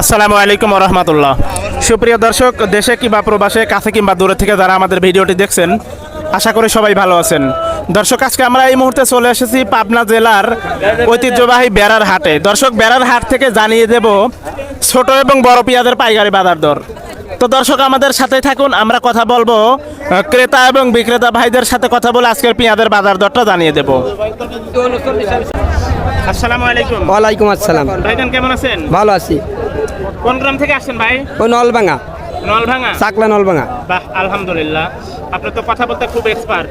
আসসালামু আলাইকুম রহমতুল্লাহ সুপ্রিয় দর্শক দেশে কিংবা প্রবাসে কাছে কিংবা দূরে থেকে যারা আমাদের ভিডিওটি দেখছেন আশা করি সবাই ভালো আছেন। দর্শক আজকে আমরা এই মুহূর্তে চলে এসেছি পাবনা জেলার ঐতিহ্যবাহী বেড়ার হাটে। দর্শক বেড়ার হাট থেকে জানিয়ে দেব ছোট এবং বড় পেঁয়াজের পাইকারি বাজার দর। তো দর্শক আমাদের সাথে থাকুন আমরা কথা বলব ক্রেতা এবং বিক্রেতা ভাইদের সাথে কথা বলে আজকের পেঁয়াজের বাজার দরটা জানিয়ে দেব। আসসালামু আলাইকুম। ওয়ালাইকুম আসসালাম। ভাইজান কেমন আছেন? ভালো আছি। কোন গ্রাম থেকে আসছেন ভাই? ওই নলভাঙা নলভাঙা চাকলা নলভাঙা বাহ আলহামদুলিল্লাহ। আপনি তো কথা বলতে খুব এক্সপার্ট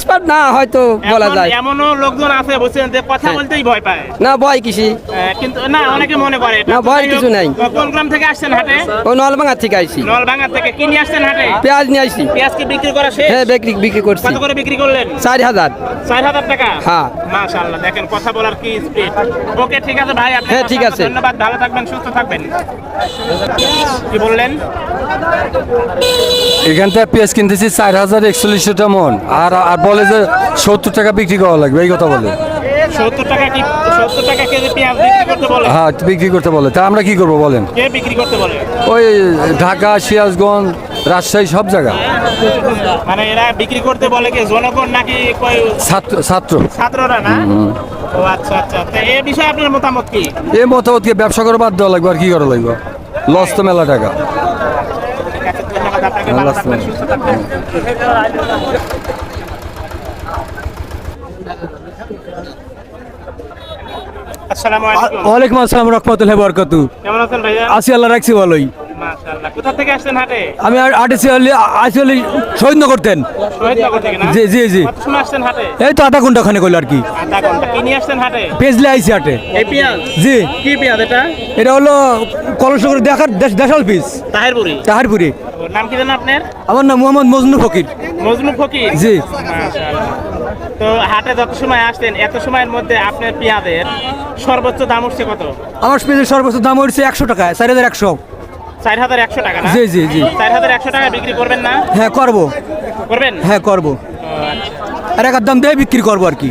স্পার্ট না হয়তো বলা যায়। এমনও লোকজন আছে বুঝছেন যে কথা হ্যাঁ। বলতেই ভয় পায়। না ভয় কিসি? কিন্তু না অনেকে মনে করে। না, ভয়ের কিছু নাই। কোন গ্রাম থেকে আসছেন হাটে? ওই নলভাঙা থেকে আইছি। নলভাঙা থেকে কি নিয়ে আসছেন হাটে? পেঁয়াজ নিয়ে আইছি। পেঁয়াজ কি বিক্রি করা শেষ? হ্যাঁ বিক্রি বিক্রি করছি। কত করে বিক্রি করলেন? চার হাজার। চার হাজার টাকা? হ্যাঁ। মাশাআল্লাহ দেখেন কথা বলার কি স্পিড ওকে ঠিক আছে ভাই আপনি হ্যাঁ, ঠিক আছে। ধন্যবাদ ভালো থাকবেন সুস্থ থাকবেন। কি বললেন? এখান থেকে পেঁয়াজ কিনতেছি চার হাজার একচল্লিশশো মন। আর আর বলে যে সত্তর টাকা বিক্রি করা লাগবে এই কথা বলে। কি হ্যাঁ বিক্রি করতে বলে। তা আমরা কি করব বলেন? কে ওই ঢাকা সিরাজগঞ্জ রাজশাহী সব জায়গা মানে এরা বিক্রি করতে বলে কি জনগণ নাকি ছাত্র ছাত্র। ছাত্ররা না? ও আচ্ছা আচ্ছা। তা এই বিষয়ে আপনার মতামত কি? ব্যবসা করে বাদ দেওয়া লাগবে আর কি করা লাগবে? লস তো মেলা টাকা ঠিক আছে ধন্যবাদ আপনাকে ভালো আল্লাহ ওয়ালাইকুম আসসালাম রহমতুল্লাহ বরকাতু। কেমন আছেন ভাইয়া? আসি আল্লাহ রাখছি ভালোই। মাশাআল্লাহ। কোথা থেকে আসছেন হাটে? আমি আটেছি আসলে শহীদনগর করতেন জি জি জি। এই তো আধা ঘণ্টা খানে করল আর কি। আইসি হাটে? জি। কি পেঁয়াজ এটা? এটা হলো কলসনগর দেখার দেশ- দেশাল পিস। তাহেরপুরি। নাম কি জানেন আপনার? আমার নাম মোহাম্মদ মজনু ফকির। মজনু ফকির? জি। তো হাটে যত সময় আসতেন এত সময়ের মধ্যে আপনার পেঁয়াজের সর্বোচ্চ দাম উঠছে কত? আমার পেজের সর্বোচ্চ দাম হচ্ছে একশো টাকা চার হাজার একশো। চার হাজার একশো টাকা জি, জি, জি। চার হাজার একশো টাকা বিক্রি করবেন না? হ্যাঁ করব। করবেন? হ্যাঁ করব। আচ্ছা। আর একার দাম দিয়ে বিক্রি করব আর কি।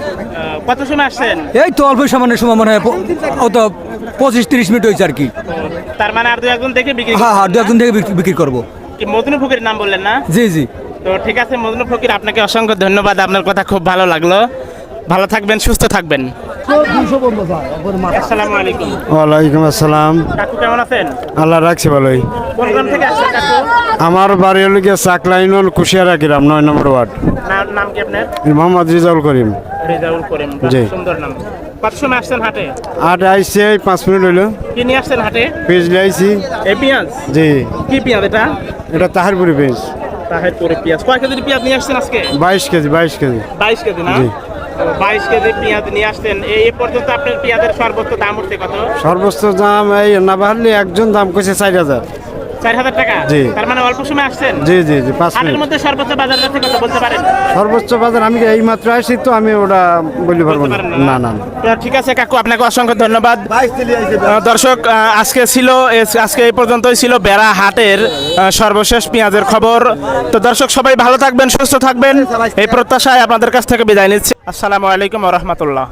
কত সময় আসছেন? এই তো অল্প সামান্য সময় মনে হয় প- ও তো পঁচিশ তিরিশ মিনিট হয়েছে আর কি। তার মানে আর দু একজন দেখে বিক্রি হ্যাঁ হ্যাঁ দু থেকে বিক্রি- বিক্রি করব। কি মজনু ফকির নাম বললেন না? জি জি। তো ঠিক আছে মজনু ফকির আপনাকে অসংখ্য ধন্যবাদ। আপনার কথা খুব ভালো লাগল। ভালো থাকবেন সুস্থ থাকবেন। আসসালামু আলাইকুম। ওয়ালাইকুম আসসালাম। কাকু কেমন আছেন? আল্লাহ রাখছি ভালোই। কোন গ্রাম থেকে আসছেন কাকু? আমার বাড়ি হলো গিয়ে চাকলা ইউনিয়ন কুশিয়ারা গ্রাম নয় নম্বর ওয়ার্ড। নাম নাম কি আপনার? মোহাম্মদ রিজাউল করিম। রেজাউল করিম জি। সুন্দর নাম। কত সময় আসছেন হাটে? আট আইসি এই পাঁচ মিনিট হইল কি নিয়ে আসছেন হাটে? পেজ আইসি এই পেঁয়াজ? জি। কি পেঁয়াজ এটা? এটা তাহারপুরি পেঁয়াজ। তাহের করে পেঁয়াজ। কয় কেজির পেঁয়াজ নিয়ে আসছেন আজকে? বাইশ কেজি বাইশ কেজি। বাইশ কেজি না? বাইশ কেজি পেঁয়াজ নিয়ে আসছেন। এই পর্যন্ত আপনার পেঁয়াজের সর্বোচ্চ দাম উঠছে কত? সর্বোচ্চ দাম এই না বাড়লে একজন দাম কইছে চার হাজার। চার হাজার টাকা? জি। তার মানে অল্প সময় আসছেন? জি জি জি পাঁচ মিনিট। মধ্যে সর্বোচ্চ বাজার যাচ্ছে কত বলতে পারেন? সর্বোচ্চ বাজার আমি এই মাত্র আসি তো আমি ওটা বলতে পারব না। না না না। ঠিক আছে কাকু আপনাকে অসংখ্য ধন্যবাদ। দর্শক আজকে ছিল আজকে এই পর্যন্তই ছিল বেড়া হাটের সর্বশেষ পেঁয়াজের খবর। তো দর্শক সবাই ভালো থাকবেন সুস্থ থাকবেন। এই প্রত্যাশায় আপনাদের কাছ থেকে বিদায় নিচ্ছি। আসসালামু আলাইকুম রহমতুল্লাহ।